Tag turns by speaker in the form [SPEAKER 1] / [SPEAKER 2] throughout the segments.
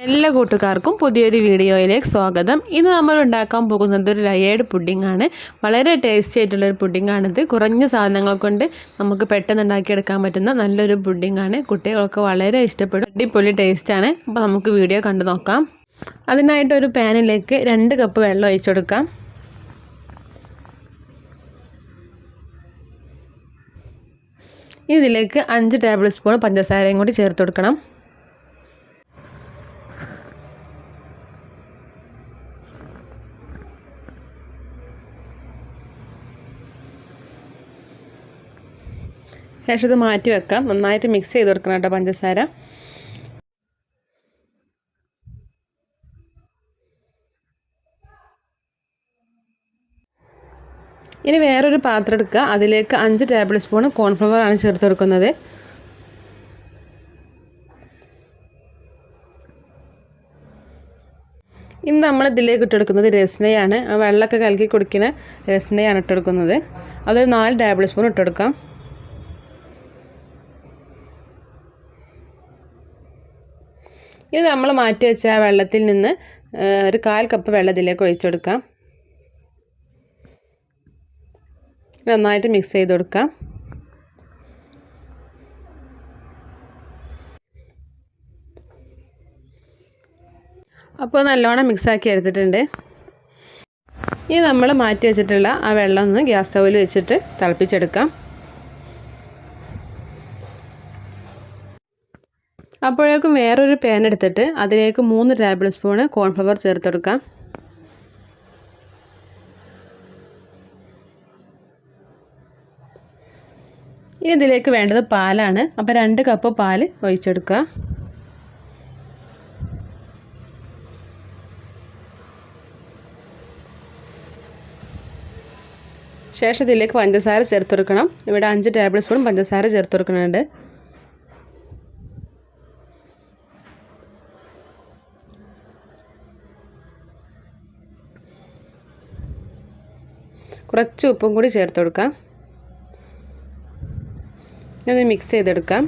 [SPEAKER 1] എല്ലാ കൂട്ടുകാർക്കും പുതിയൊരു വീഡിയോയിലേക്ക് സ്വാഗതം. ഇന്ന് നമ്മൾ ഉണ്ടാക്കാൻ പോകുന്നത് ഒരു ലയേഡ് പുഡിംഗ് ആണ്. വളരെ ടേസ്റ്റി ആയിട്ടുള്ള ഒരു പുഡിംഗ് ആണിത്. കുറഞ്ഞ സാധനങ്ങൾ കൊണ്ട് നമുക്ക് പെട്ടെന്ന് ഉണ്ടാക്കിയെടുക്കാൻ പറ്റുന്ന നല്ലൊരു പുഡിംഗ് ആണ്. കുട്ടികൾക്ക് വളരെ ഇഷ്ടപ്പെടും. അടിപൊളി ടേസ്റ്റ് ആണ്. അപ്പോൾ നമുക്ക് വീഡിയോ കണ്ടു നോക്കാം. അതിനായിട്ട് ഒരു പാനിലേക്ക് രണ്ട് കപ്പ് വെള്ളം ഒഴിച്ചെടുക്കാം ഇതിലേക്ക് അഞ്ച് ടേബിൾ സ്പൂൺ പഞ്ചസാരയും കൂടി ചേർത്ത് കൊടുക്കണം. ശേഷം ഇത് മാറ്റി വെക്കാം. നന്നായിട്ട് മിക്സ് ചെയ്ത് കൊടുക്കണം കേട്ടോ പഞ്ചസാര. ഇനി വേറൊരു പാത്രം എടുക്കുക. അതിലേക്ക് അഞ്ച് ടേബിൾ സ്പൂൺ കോൺഫ്ലവർ ആണ് ചേർത്ത് കൊടുക്കുന്നത്. ഇന്ന് നമ്മൾ ഇതിലേക്ക് ഇട്ടെടുക്കുന്നത് രസനയാണ്. വെള്ളമൊക്കെ കലക്കി കുടിക്കുന്ന രസനയാണ് ഇട്ടെടുക്കുന്നത് അതൊരു നാല് ടേബിൾ സ്പൂൺ ഇട്ടെടുക്കാം ഇനി നമ്മൾ മാറ്റി വെച്ച വെള്ളത്തിൽ നിന്ന് ഒരു കാൽ കപ്പ് വെള്ളം ഇതിലേക്ക് ഒഴിച്ചു കൊടുക്കാം. നന്നായിട്ട് മിക്സ് ചെയ്ത് കൊടുക്കാം. അപ്പോൾ നല്ലോണം മിക്സാക്കി എടുത്തിട്ടുണ്ട്. ഇനി നമ്മൾ മാറ്റി വെച്ചിട്ടുള്ള ആ വെള്ളം ഒന്ന് ഗ്യാസ് സ്റ്റൗവിൽ വെച്ചിട്ട് തിളപ്പിച്ചെടുക്കാം. അപ്പോഴേക്കും വേറൊരു പാൻ എടുത്തിട്ട് അതിലേക്ക് മൂന്ന് ടേബിൾ സ്പൂണ് കോൺഫ്ലവർ ചേർത്തെടുക്കാം. ഇനി ഇതിലേക്ക് വേണ്ടത് പാലാണ്. അപ്പോൾ രണ്ട് കപ്പ് പാൽ ഒഴിച്ചെടുക്കുക. ശേഷം ഇതിലേക്ക് പഞ്ചസാര ചേർത്ത് കൊടുക്കണം ഇവിടെ അഞ്ച് ടേബിൾ സ്പൂൺ പഞ്ചസാര ചേർത്ത് കൊടുക്കുന്നുണ്ട് കുറച്ച് ഉപ്പും കൂടി ചേർത്ത് കൊടുക്കാം. ഇനി മിക്സ് ചെയ്തെടുക്കാം.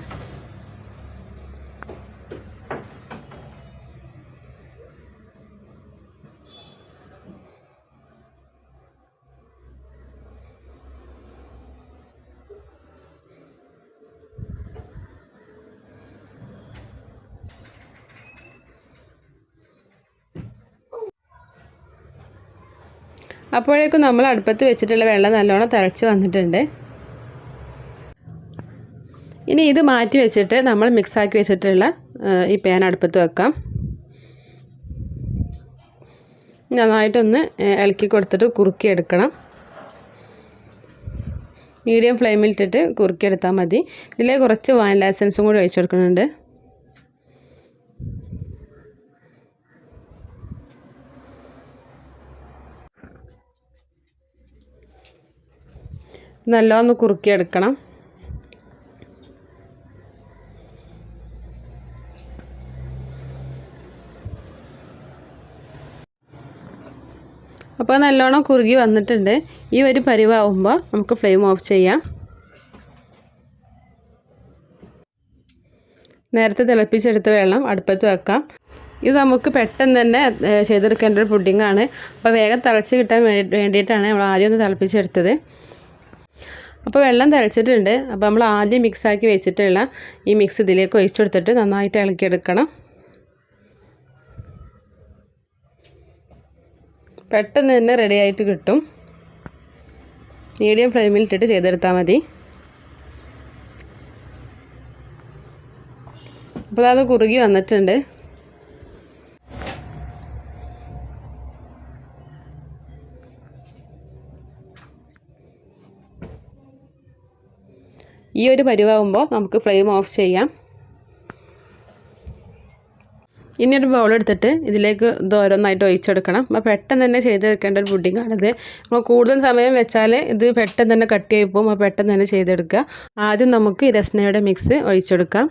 [SPEAKER 1] അപ്പോഴേക്കും നമ്മൾ അടുപ്പത്ത് വെച്ചിട്ടുള്ള വെള്ളം നല്ലോണം തിളച്ച് വന്നിട്ടുണ്ട്. ഇനി ഇത് മാറ്റി വെച്ചിട്ട് നമ്മൾ മിക്സാക്കി വെച്ചിട്ടുള്ള ഈ പാൻ അടുപ്പത്ത് വെക്കാം. നന്നായിട്ടൊന്ന് ഇളക്കി കൊടുത്തിട്ട് കുറുക്കിയെടുക്കണം. മീഡിയം ഫ്ലെയിമിലിട്ടിട്ട് കുറുക്കിയെടുത്താൽ മതി. ഇതിലെ കുറച്ച് വാനില എസൻസും കൂടി ഒഴിച്ചു കൊടുക്കുന്നുണ്ട്. നല്ലോണം കുറുക്കിയെടുക്കണം. അപ്പോൾ നല്ലോണം കുറുകി വന്നിട്ടുണ്ട്. ഈ ഒരു പരിവാകുമ്പോൾ നമുക്ക് ഫ്ലെയിം ഓഫ് ചെയ്യാം. നേരത്തെ തിളപ്പിച്ചെടുത്ത വെള്ളം അടുപ്പത്ത് വെക്കാം. ഇത് നമുക്ക് പെട്ടെന്ന് തന്നെ ചെയ്തെടുക്കേണ്ട ഒരു പുഡിങ്ങാണ് അപ്പോൾ വേഗം തിളച്ച് കിട്ടാൻ വേണ്ടിയിട്ടാണ് നമ്മൾ ആദ്യം ഒന്ന് തിളപ്പിച്ചെടുത്തത്. അപ്പോൾ വെള്ളം തിളച്ചിട്ടുണ്ട്. അപ്പോൾ നമ്മൾ ആദ്യം മിക്സാക്കി വെച്ചിട്ടുള്ള ഈ മിക്സ് ഇതിലേക്ക് ഒഴിച്ചു കൊടുത്തിട്ട് നന്നായിട്ട് ഇളക്കിയെടുക്കണം. പെട്ടെന്ന് തന്നെ റെഡി ആയിട്ട് കിട്ടും. മീഡിയം ഫ്ലെയിമിൽ ഇട്ടിട്ട് ചെയ്തെടുത്താൽ മതി. അപ്പോൾ അത് കുറുകി വന്നിട്ടുണ്ട്. ഈ ഒരു പരിവാകുമ്പോൾ നമുക്ക് ഫ്ലെയിം ഓഫ് ചെയ്യാം. ഇനി ഒരു ബൗൾ എടുത്തിട്ട് ഇതിലേക്ക് ഇത് ഒഴിച്ചെടുക്കണം. അപ്പോൾ പെട്ടെന്ന് തന്നെ ചെയ്തെടുക്കേണ്ട ഒരു പുഡിങ്ങാണിത് നമ്മൾ കൂടുതൽ സമയം വെച്ചാൽ ഇത് പെട്ടെന്ന് തന്നെ കട്ട് ചെയ്ത് പോകും. അപ്പോൾ പെട്ടെന്ന് തന്നെ ചെയ്തെടുക്കുക. ആദ്യം നമുക്ക് രസ്നയുടെ മിക്സ് ഒഴിച്ചെടുക്കാം.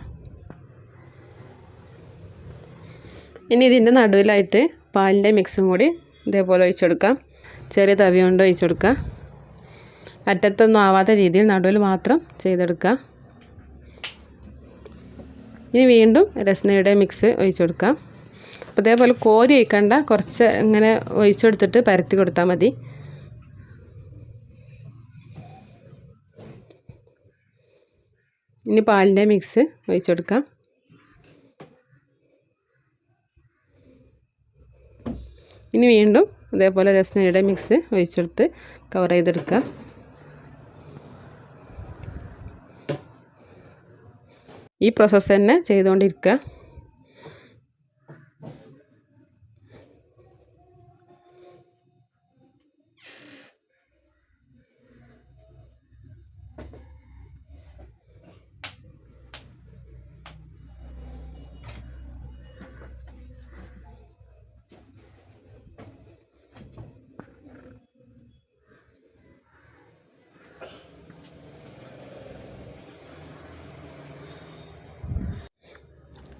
[SPEAKER 1] ഇനി ഇതിന്റെ നടുവിലായിട്ട് പാലിന്റെ മിക്സും കൂടി ഇതേപോലെ ഒഴിച്ചെടുക്കാം. ചെറിയ തവി കൊണ്ട് ഒഴിച്ചെടുക്കുക അറ്റത്തൊന്നും ആവാത്ത രീതിയിൽ നടുവിൽ മാത്രം ചെയ്തെടുക്കുക. ഇനി വീണ്ടും രസ്നയുടെ മിക്സ് ഒഴിച്ചു കൊടുക്കാം അപ്പോൾ ഇതേപോലെ കോരി ഒഴിക്കണ്ട കുറച്ച് ഇങ്ങനെ ഒഴിച്ചെടുത്തിട്ട് പരത്തി കൊടുത്താൽ മതി. ഇനി പാലിന്റെ മിക്സ് ഒഴിച്ചു കൊടുക്കാം ഇനി വീണ്ടും അതേപോലെ രസനയുടെ മിക്സ് ഒഴിച്ചെടുത്ത് കവർ ചെയ്തെടുക്കുക. ഈ പ്രോസസ്സ് തന്നെ ചെയ്തുകൊണ്ടിരിക്കുക.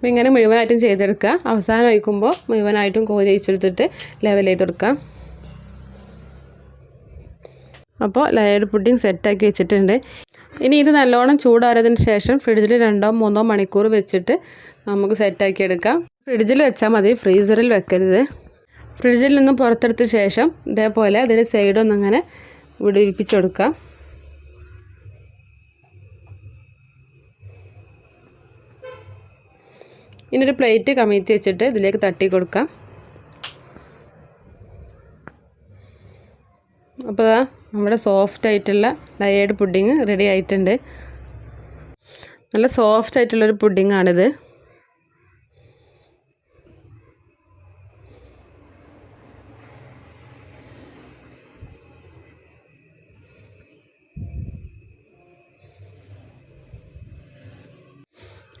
[SPEAKER 1] അപ്പോൾ ഇങ്ങനെ മുഴുവനായിട്ടും ചെയ്തെടുക്കുക. അവസാനം ഒഴിക്കുമ്പോൾ മുഴുവനായിട്ടും കോരി ഒഴിച്ചെടുത്തിട്ട് ലെവൽ ചെയ്ത് കൊടുക്കാം അപ്പോൾ ലയർഡ് പുഡിംഗ് സെറ്റാക്കി വെച്ചിട്ടുണ്ട്. ഇനി ഇത് നല്ലോണം ചൂടാറിയതിന് ശേഷം ഫ്രിഡ്ജിൽ രണ്ടോ മൂന്നോ മണിക്കൂർ വെച്ചിട്ട് നമുക്ക് സെറ്റാക്കി എടുക്കാം. ഫ്രിഡ്ജിൽ വെച്ചാൽ മതി ഫ്രീസറിൽ വെക്കരുത്. ഫ്രിഡ്ജിൽ നിന്ന് പുറത്തെടുത്ത ശേഷം ഇതേപോലെ അതിന്റെ സൈഡൊന്നിങ്ങനെ വിടിവിപ്പിച്ചെടുക്കാം ഇനി പ്ലേറ്റ് കമഴ്ത്തി വെച്ചിട്ട് ഇതിലേക്ക് തട്ടി കൊടുക്കാം. അപ്പോൾ നമ്മുടെ സോഫ്റ്റ് ആയിട്ടുള്ള ഡയേഡ് പുഡിങ് റെഡി ആയിട്ടുണ്ട്. നല്ല സോഫ്റ്റ് ആയിട്ടുള്ളൊരു പുഡിങ്ങാണിത്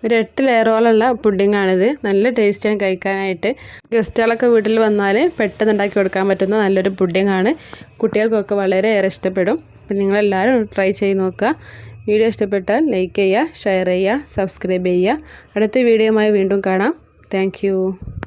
[SPEAKER 1] ഒരു എട്ട് ലെയറോളുള്ള പുഡിങ്ങാണിത്. നല്ല ടേസ്റ്റാണ് കഴിക്കാനായിട്ട്. ഗസ്റ്റുകളൊക്കെ വീട്ടിൽ വന്നാൽ പെട്ടെന്ന് ഉണ്ടാക്കി കൊടുക്കാൻ പറ്റുന്ന നല്ലൊരു പുഡിങ്ങാണ്. കുട്ടികൾക്കൊക്കെ വളരെയേറെ ഇഷ്ടപ്പെടും. അപ്പം നിങ്ങളെല്ലാവരും ട്രൈ ചെയ്ത് നോക്കുക. വീഡിയോ ഇഷ്ടപ്പെട്ടാൽ ലൈക്ക് ചെയ്യുക ഷെയർ ചെയ്യുക സബ്സ്ക്രൈബ് ചെയ്യുക. അടുത്ത വീഡിയോയുമായി വീണ്ടും കാണാം. താങ്ക്